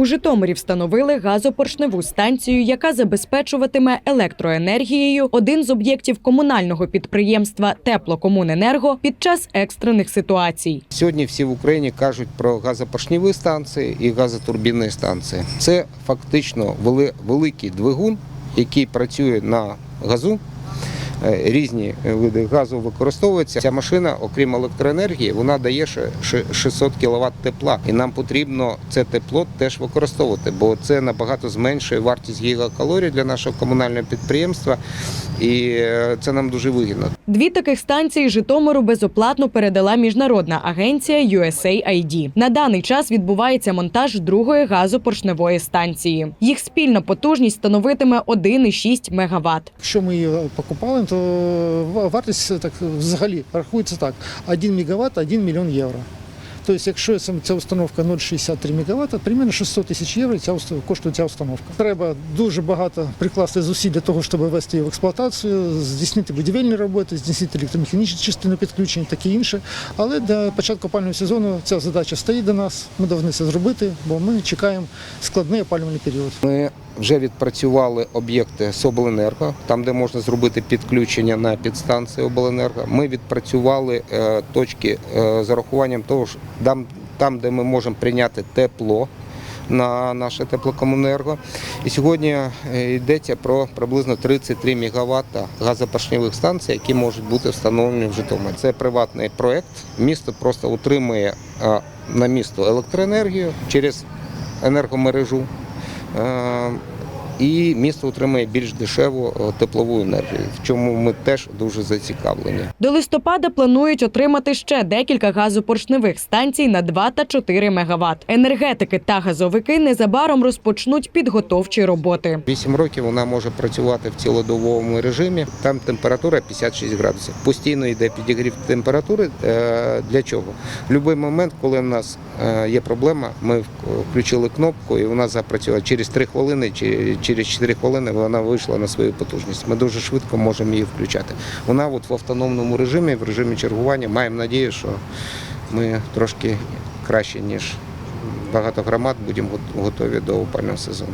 У Житомирі встановили газопоршневу станцію, яка забезпечуватиме електроенергією один з об'єктів комунального підприємства Теплокомуненерго під час екстрених ситуацій. Сьогодні всі в Україні кажуть про газопоршневі станції і газотурбінні станції. Це фактично великий двигун, який працює на газу. Е, Різні види газу використовуються. Ця машина, окрім електроенергії, вона дає ще ще 600 кВт тепла. І нам потрібно це тепло теж використовувати, бо це набагато зменшує вартість гігакалорій для нашого комунального підприємства, і е, це нам дуже вигідно. Дві таких станції Житомиру безоплатно передала міжнародна агенція USAID. На даний час відбувається монтаж другої газопоршневої станції. Їх спільна потужність становитиме 1,6 МВт. Якщо ми її покупали, то ва- вартість так взагалі рахується так: 1 мегаватт – 1 мільйон євро. Тобто, якщо ця установка 0,63 МВт, примерно 600 тисяч євро коштує ця установка. Треба дуже багато прикласти зусиль для того, щоб ввести її в експлуатацію, здійснити будівельні роботи, здійснити електромеханічні частини підключення, таке інше. Але до початку опалювального сезону ця задача стоїть до нас. Ми повинні це зробити, бо ми чекаємо складний опалювальний період. Ми вже відпрацювали об'єкти з обленерго, там, де можна зробити підключення на підстанції обленерго. Ми відпрацювали е, точки е, з урахуванням того, там, де ми можемо прийняти тепло. На наше теплокомунерго. І сьогодні е, йдеться про приблизно 33 МВт газопоршневих станцій, які можуть бути встановлені в Житомирі. Це приватний проєкт. Місто просто утримує е, на місто електроенергію через енергомережу. І місто отримає більш дешеву е, теплову енергію, в чому ми теж дуже зацікавлені. До листопада планують отримати ще декілька газопоршневих станцій на 2 та 4 МВт. Енергетики та газовики незабаром розпочнуть підготовчі роботи. Вісім років вона може працювати в цілодобовому режимі. Там температура 56 градусів. Постійно йде підігрів температури. Е, Для чого? В будь-який момент, коли в нас е, є проблема, ми включили кнопку і вона запрацювала через 3 хвилини чи через 4 хвилини вона вийшла на свою потужність. Ми дуже швидко можемо її включати. Вона от в автономному режимі, в режимі чергування. Маємо надію, що ми трошки краще ніж багато громад будемо готові до опального сезону.